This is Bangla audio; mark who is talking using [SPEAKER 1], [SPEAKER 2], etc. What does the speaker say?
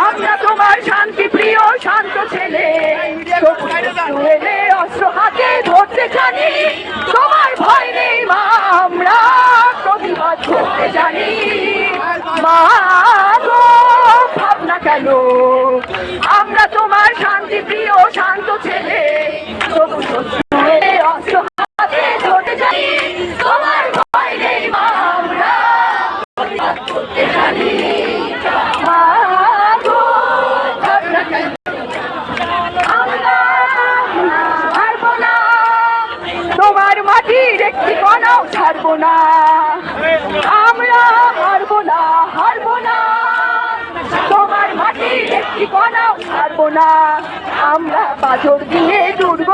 [SPEAKER 1] আমরা তোমার শান্তি প্রিয় শান্ত ছেলে অস্ত্র হাতে ধরতে জানি তোমার ভয় নেই মা আমরা প্রতিবাদ করতে জানি মা ভাবনা কেন আমরা তোমার মাটির ঠিকানাও ছাড়বো না। আমরা হারবো না হারবো না। তোমার কণাও ছাড়বো না। আমরা পাথর দিয়ে দুর্গ